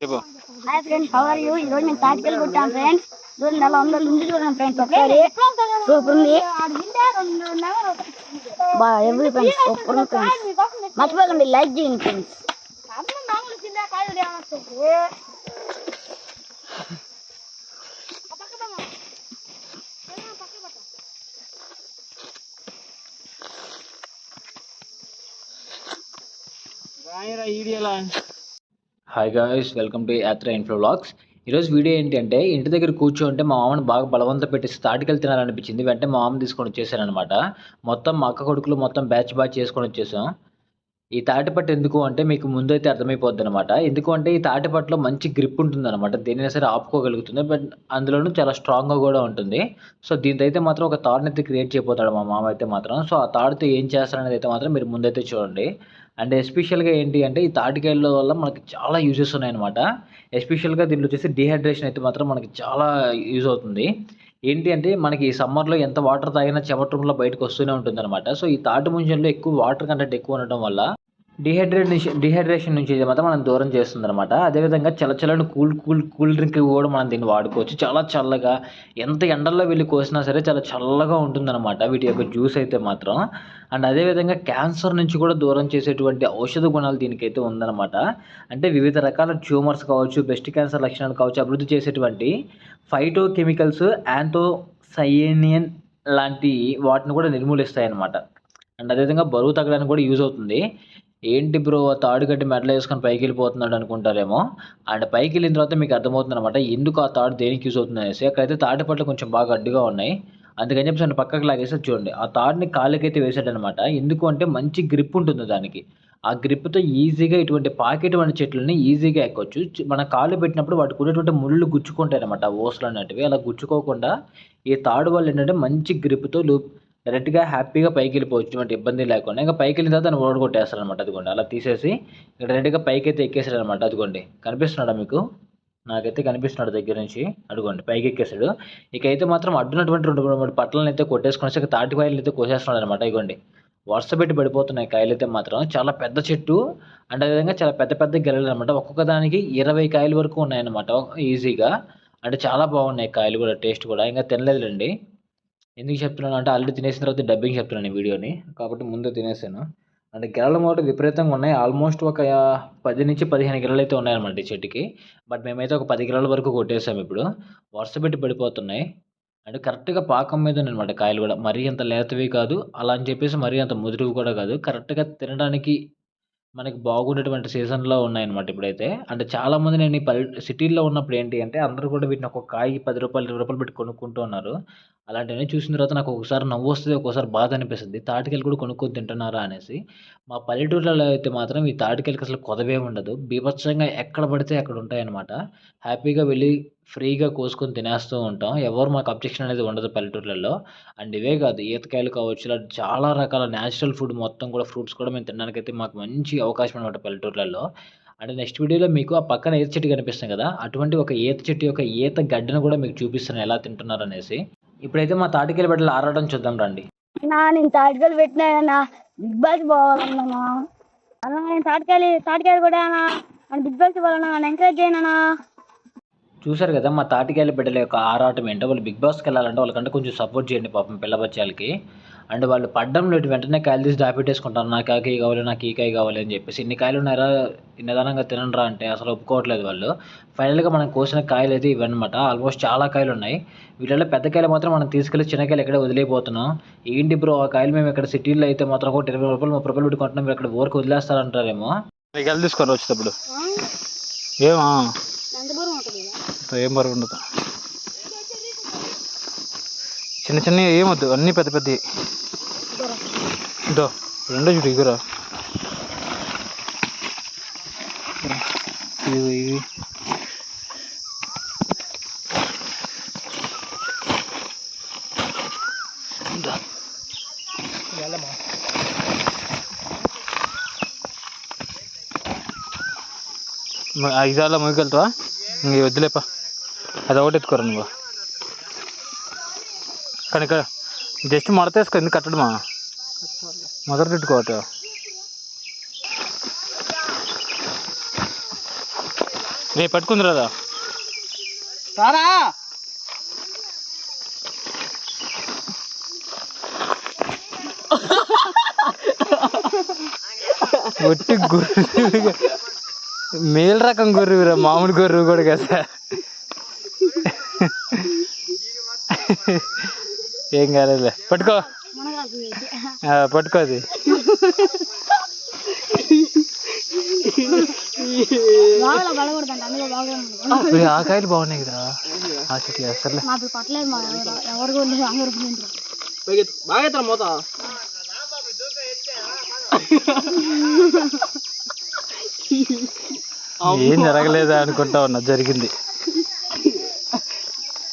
చెప్పు hi friends how are you ఈ రోజు మేము తాటికెళ్ళి కొట్టాం ఫ్రెండ్స్ చూడండి అలా ఉందో ఉంది చూడండి ఫ్రెండ్స్ ఒకసారి సూపర్ ఉంది బా ఎవ్రీ ఫ్రెండ్స్ సూపర్ ఉంది ఫ్రెండ్స్ మర్చిపోకండి లైక్ చేయండి friends hi guys welcome to Yatra inflow vlogs ఈరోజు వీడియో ఏంటంటే ఇంటి దగ్గర కూర్చుంటే మా మామను బాగా బలవంత పెట్టేసి తాటికెళ్ళి తినాలనిపించింది. వెంటనే మా మామ తీసుకొని వచ్చేసానమాట మొత్తం మా అక్క కొడుకులు మొత్తం బ్యాచ్ బ్యాచ్ చేసుకొని వచ్చేసాం. ఈ తాటిపట్టు ఎందుకు అంటే మీకు ముందైతే అర్థమైపోద్ది అనమాట ఎందుకు అంటే ఈ తాటిపట్టులో మంచి గ్రిప్ ఉంటుంది అనమాట దేనైనా సరే ఆపుకోగలుగుతుంది. బట్ అందులోనూ చాలా స్ట్రాంగ్గా కూడా ఉంటుంది. సో దీంతో అయితే మాత్రం ఒక తాడుని అయితే క్రియేట్ చేయబోతాడు మా మామ అయితే మాత్రం. సో ఆ తాడుతో ఏం చేస్తారనేది అయితే మాత్రం మీరు ముందైతే చూడండి. అండ్ ఎస్పెషల్గా ఏంటి అంటే ఈ తాటికాయల వల్ల మనకి చాలా యూజెస్ ఉన్నాయన్నమాట. ఎస్పెషల్గా దీంట్లో వచ్చేసి డిహైడ్రేషన్ అయితే మాత్రం మనకి చాలా యూజ్ అవుతుంది. ఏంటి అంటే మనకి ఈ సమ్మర్లో ఎంత వాటర్ తాగినా చెమట రూమ్లో బయటకు వస్తూనే ఉంటుంది అనమాట సో ఈ తాటి ముంజంలో ఎక్కువ వాటర్ కంటెంట్ ఎక్కువ ఉండటం వల్ల డిహైడ్రేషన్ డిహైడ్రేషన్ నుంచి మాత్రం మనం దూరం చేస్తుంది అనమాట అదేవిధంగా చల్లచల్లని కూల్ కూల్ కూల్ డ్రింక్ కూడా మనం దీన్ని వాడుకోవచ్చు. చాలా చల్లగా ఎంత ఎండల్లో వెళ్ళి కోసినా సరే చాలా చల్లగా ఉంటుందన్నమాట వీటి యొక్క జ్యూస్ అయితే మాత్రం. అండ్ అదేవిధంగా క్యాన్సర్ నుంచి కూడా దూరం చేసేటువంటి ఔషధ గుణాలు దీనికైతే ఉందన్నమాట. అంటే వివిధ రకాల ట్యూమర్స్ కావచ్చు బ్రెస్ట్ క్యాన్సర్ లక్షణాలు కావచ్చు అభివృద్ధి చేసేటువంటి ఫైటో కెమికల్స్ యాంతోసైనియన్ లాంటి వాటిని కూడా నిర్మూలిస్తాయి అన్నమాట అండ్ అదేవిధంగా బరువు తగ్గడానికి కూడా యూజ్ అవుతుంది. ఏంటి బ్రో తాడు కట్టి మెడలో వేసుకొని పైకి వెళ్ళిపోతున్నాడు అనుకుంటారేమో. అండ్ పైకి వెళ్ళిన తర్వాత మీకు అర్థమవుతుంది అనమాట ఎందుకు ఆ తాడు దేనికి యూజ్ అవుతుంది అనేసి అక్కడైతే తాటి పట్లు కొంచెం బాగా అడ్డుగా ఉన్నాయి అందుకని చెప్పి నన్ను పక్కకు లాగేసి చూడండి. ఆ తాడుని కాళ్ళకైతే వేసాడనమాట ఎందుకు అంటే మంచి గ్రిప్ ఉంటుంది దానికి. ఆ గ్రిప్తో ఈజీగా ఇటువంటి పాకెట్ వంటి చెట్లని ఈజీగా ఎక్కొచ్చు. మన కాళ్ళు పెట్టినప్పుడు వాటికి ఉన్నటువంటి ముళ్ళు గుచ్చుకుంటాయి అనమాట ఓసలు అనేటివి. అలా గుచ్చుకోకుండా ఈ తాడు వల్ల ఏంటంటే మంచి గ్రిప్తో లూప్ డైరెక్ట్గా హ్యాపీగా పైకి వెళ్ళిపోవచ్చు ఎటువంటి ఇబ్బంది లేకుండా. ఇంకా పైకి వెళ్ళిన తర్వాత ఓడ ఓడగొట్టేస్తారు అనమాట అదిగోండి. అలా తీసేసి ఇక్కడ డైరెక్ట్గా పైకి అయితే ఎక్కేసాడు అనమాట అదిగోండి. కనిపిస్తున్నాడా మీకు? నాకైతే కనిపిస్తున్నాడు దగ్గర నుంచి. అడుగోండి పైకి ఎక్కేసాడు ఇక అయితే మాత్రం అడ్డున్నటువంటి రెండు మూడు పట్లను అయితే కొట్టేసుకొని ఇక తాటి కాయలు అయితే కోసేస్తున్నాడు అనమాట ఇగోండి వరుస పెట్టి పడిపోతున్నాయి కాయలు అయితే మాత్రం. చాలా పెద్ద చెట్టు. అండ్ అదేవిధంగా చాలా పెద్ద పెద్ద గెలలు అనమాట ఒక్కొక్క దానికి ఇరవై కాయల వరకు ఉన్నాయన్నమాట. ఈజీగా. అంటే చాలా బాగున్నాయి కాయలు కూడా. టేస్ట్ కూడా. ఇంకా తినలేదులేండి. ఎందుకు చెప్తున్నాను అంటే ఆల్రెడీ తినేసిన తర్వాత డబ్బింగ్ చెప్తున్నాను ఈ వీడియోని. కాబట్టి ముందే తినేసాను. అంటే గెలల మూట విపరీతంగా ఉన్నాయి. ఆల్మోస్ట్ ఒక పది నుంచి పదిహేను గెలలు అయితే ఉన్నాయన్నమాట ఈ చెట్టుకి. బట్ మేమైతే ఒక పది గెలల వరకు కొట్టేసాము ఇప్పుడు. వరుస పెట్టి పడిపోతున్నాయి. అంటే కరెక్ట్గా పాకం మీద అనమాట కాయలు కూడా. మరీ అంత లేతవి కాదు. అలా అని చెప్పేసి మరీ అంత ముదురువి కూడా కాదు. కరెక్ట్గా తినడానికి మనకి బాగుండేటువంటి సీజన్లో ఉన్నాయన్నమాట ఇప్పుడైతే. అంటే చాలామంది నేను ఈ పల్లె సిటీల్లో ఉన్నప్పుడు ఏంటి అంటే అందరూ కూడా వీటిని ఒక కాయ పది రూపాయలు ఇరవై రూపాయలు పెట్టి కొనుక్కుంటూ ఉన్నారు. అలాంటివన్నీ చూసిన తర్వాత నాకు ఒకసారి నవ్వు వస్తుంది ఒక్కోసారి బాధ అనిపిస్తుంది. తాటికాయలు కూడా కొనుక్కొని తింటున్నారా అనేసి. మా పల్లెటూర్లలో అయితే మాత్రం ఈ తాటికెళ్ళకి అసలు కొదవే ఉండదు. బీభత్సంగా ఎక్కడ పడితే అక్కడ ఉంటాయన్నమాట. హ్యాపీగా వెళ్ళి ఫ్రీగా కోసుకొని తినేస్తూ ఉంటాం. ఎవరు మాకు అబ్జెక్షన్ అనేది ఉండదు పల్లెటూర్లలో. అండ్ ఇవే కాదు ఈతకాయలు కావచ్చు ఇలా చాలా రకాల న్యాచురల్ ఫుడ్ మొత్తం కూడా ఫ్రూట్స్ కూడా మేము తినడానికి అయితే మాకు మంచి అవకాశం అనమాట పల్లెటూర్లలో. అండ్ నెక్స్ట్ వీడియోలో మీకు ఆ పక్కన ఈత చెట్టు కనిపిస్తుంది కదా అటువంటి ఒక ఈత చెట్టు యొక్క ఈత గడ్డను కూడా మీకు చూపిస్తాను ఎలా తింటున్నారు అనేసి. ఇప్పుడైతే మా తాటికాయల బిడ్డలు ఆరాటం చూద్దాం రండి. నా నేను తాటికాయలు పెట్టినా బిగ్ బాస్ పోవాలన్నా అలా నేను తాటికాయలు తాటికాయలు కూడా అని బిగ్ బాస్ పోవాలన్నా నన్ను ఎంకరేజ్ చేయనా చూశారు కదా మా తాటికాయల బిడ్డల యొక్క ఆరాటం ఏంటో వాళ్ళు బిగ్ బాస్కి వెళ్ళాలంటే వాళ్ళకంటే కొంచెం సపోర్ట్ చేయండి పాపం పిల్ల బచ్చాలకి. అండ్ వాళ్ళు పడ్డం లేటు వెంటనే కాయలు తీసి దాపెట్టేసుకుంటారు నాకు ఆ కాయ కావాలి నాకు ఈ కాయ కావాలి అని చెప్పేసి. ఇన్ని కాయలు ఉన్నారా నిదానంగా తినరా అంటే అసలు ఒప్పుకోవట్లేదు వాళ్ళు. ఫైనల్గా మనం కోసిన కాయలు అయితే ఇవన్నమాట. ఆల్మోస్ట్ చాలా కాయలు ఉన్నాయి. వీటిలో పెద్ద కాయలు మాత్రం మనం తీసుకెళ్ళి చిన్న కాయలు ఎక్కడే వదిలేకపోతున్నాం ఏంటి బ్రో ఆ కాయలు మేము ఇక్కడ సిటీలో అయితే మాత్రం ఒక ఇరవై రూపాయలు ముప్పై రూపాయలు పెట్టుకుంటున్నాం. మీరు ఇక్కడ ఊరికి వదిలేస్తారంటారేమో? వెళ్ళి తీసుకొని వచ్చేటప్పుడు. ఏమా? ఏం బరువు ఉండదు. చిన్న చిన్న ఏమొద్దు అన్నీ పెద్ద పెద్దవి. ఇదో రెండో చూడు ఇగురా. ఇవి. ఇవి ముగికెళ్తావా? ఇంక వద్దులేపా. అది ఒకటి ఎత్తుకోరా నువ్వు. కానీ ఇక్కడ జస్ట్ మడతేసుకో ఎందుకు కట్టడమా? మొదట తిట్టుకోవట రేపు పట్టుకుంది రాదా రారా? ఒట్టి గొర్రె మేల్ రకం గొర్రె మామూలు గొర్రె కూడా కదా. ఏం కాలేదులే. పట్టుకో. మునగాకు ఆ, కాయలు బాగున్నాయి కదా. ఆ చెట్లు సర్లే. బాగా మూత. ఏం జరగలేదా అనుకుంటా ఉన్నా జరిగింది.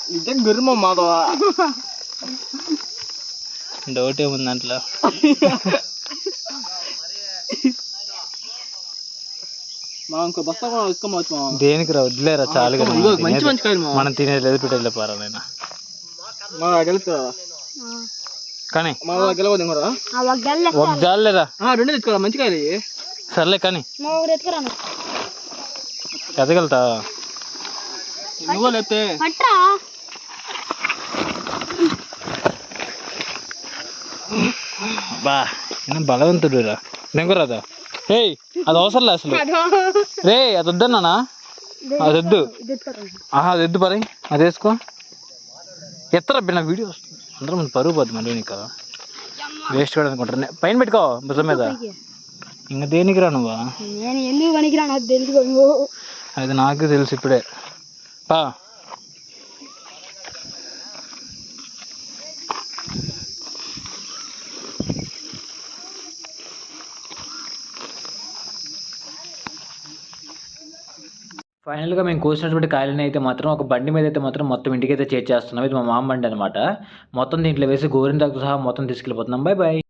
ఇదే గుర్రమ్మ మాధవ? డౌట్ ఏముంది దాంట్లో. మా ఇంకో బస్తా కూడా దేనికి రా వదిలేరా చాలు కదా ఇదిగో మనం మంచి తినేది. మంచి కాయలు మనం తినేది లేదు పెట్టేది పారా నేను. మా గెలుస్తా కానీ మా గెలవదు ఇంకోరా ఆ ఒక గెల్ల ఒక జాలేరా రెండు తెచ్చుకోరా మంచి కాయలు ఇవి. సర్లే కానీ మా ఊరు ఎత్తుకురాను. ఎదగలుగుతా నువ్వు లేపితే. పట్రా బా. నేను బలవంతుడు రా నెంగురాదా ఏయ్ అది అవసరం లే అసలు. రే అది వద్దన్నానా? అది వద్దు. ఆహా అది వద్దు పరి. అది వేసుకో. ఎత్తరా బిన్న వీడియో వస్తుంది. అందరం ముందు పరుగు పోద్ది మళ్ళీ నీకు. వేస్ట్ కూడా అనుకుంటారు. పైన పెట్టుకో భుజం మీద. ఇంకా దేనికి రా నువ్వా? నేను ఎందుకు అది నాకు తెలుసు ఇప్పుడే. పా. ఫైనల్గా మేము కోసినటువంటి కాయలని అయితే మాత్రం ఒక బండి మీద అయితే మాత్రం మొత్తం ఇంటికైతే చేర్చేస్తున్నాం. ఇది మా మామ బండి అనమాట మొత్తం దీంట్లో వేసి గోరింటాకు సహా మొత్తం తీసుకెళ్ళిపోతున్నాం. Bye bye